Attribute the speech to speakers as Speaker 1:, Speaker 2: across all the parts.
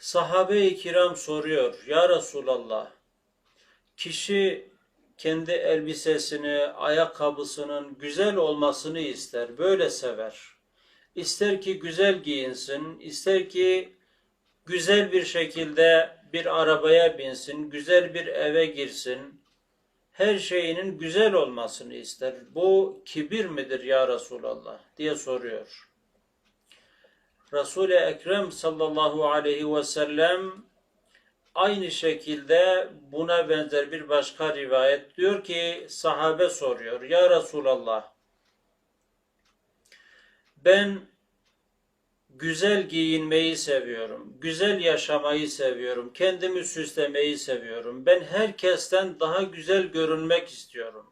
Speaker 1: Sahabe-i kiram soruyor, Ya Resulallah, kişi kendi elbisesini, ayakkabısının güzel olmasını ister, böyle sever. İster ki güzel giyinsin, ister ki güzel bir şekilde bir arabaya binsin, güzel bir eve girsin, her şeyinin güzel olmasını ister. Bu kibir midir ya Resulallah diye soruyor. Resul-i Ekrem sallallahu aleyhi ve sellem aynı şekilde buna benzer bir başka rivayet diyor ki sahabe soruyor. Ya Resulallah ben güzel giyinmeyi seviyorum. Güzel yaşamayı seviyorum. Kendimi süslemeyi seviyorum. Ben herkesten daha güzel görünmek istiyorum.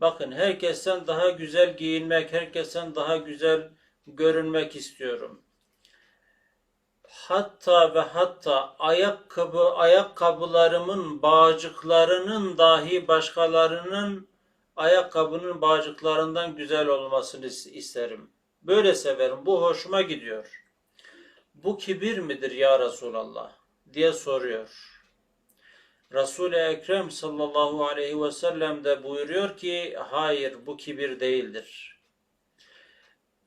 Speaker 1: Bakın herkesten daha güzel giyinmek, herkesten daha güzel görünmek istiyorum. Hatta ve hatta ayakkabı ayakkabılarımın bağcıklarının dahi başkalarının ayakkabının bağcıklarından güzel olmasını is- isterim. Böyle severim. Bu hoşuma gidiyor. Bu kibir midir ya Resulallah? diye soruyor. Resul-i Ekrem sallallahu aleyhi ve sellem de buyuruyor ki hayır bu kibir değildir.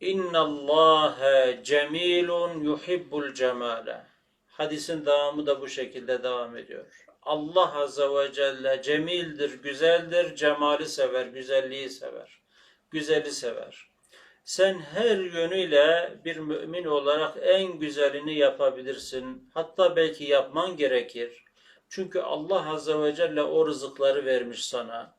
Speaker 1: İnna Allahe cemilun yuhibbul cemale. Hadisin devamı da bu şekilde devam ediyor. Allah azze ve celle cemildir, güzeldir, cemali sever, güzelliği sever, güzeli sever. Sen her yönüyle bir mümin olarak en güzelini yapabilirsin. Hatta belki yapman gerekir. Çünkü Allah azze ve celle o rızıkları vermiş sana.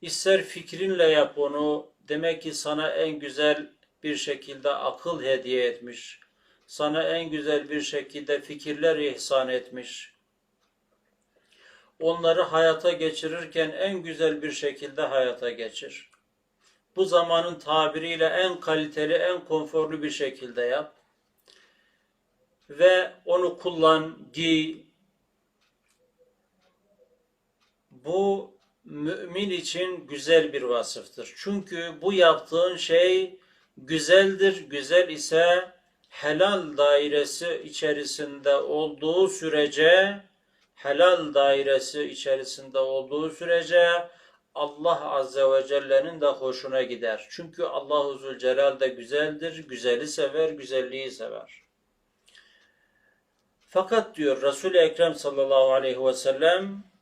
Speaker 1: İster fikrinle yap onu, demek ki sana en güzel bir şekilde akıl hediye etmiş. Sana en güzel bir şekilde fikirler ihsan etmiş. Onları hayata geçirirken en güzel bir şekilde hayata geçir. Bu zamanın tabiriyle en kaliteli, en konforlu bir şekilde yap. Ve onu kullan, giy. Bu mümin için güzel bir vasıftır. Çünkü bu yaptığın şey güzeldir. Güzel ise helal dairesi içerisinde olduğu sürece helal dairesi içerisinde olduğu sürece Allah Azze ve Celle'nin de hoşuna gider. Çünkü Allahu Zülcelal de güzeldir, güzeli sever, güzelliği sever. Fakat diyor Resul-i Ekrem sallallahu aleyhi ve sellem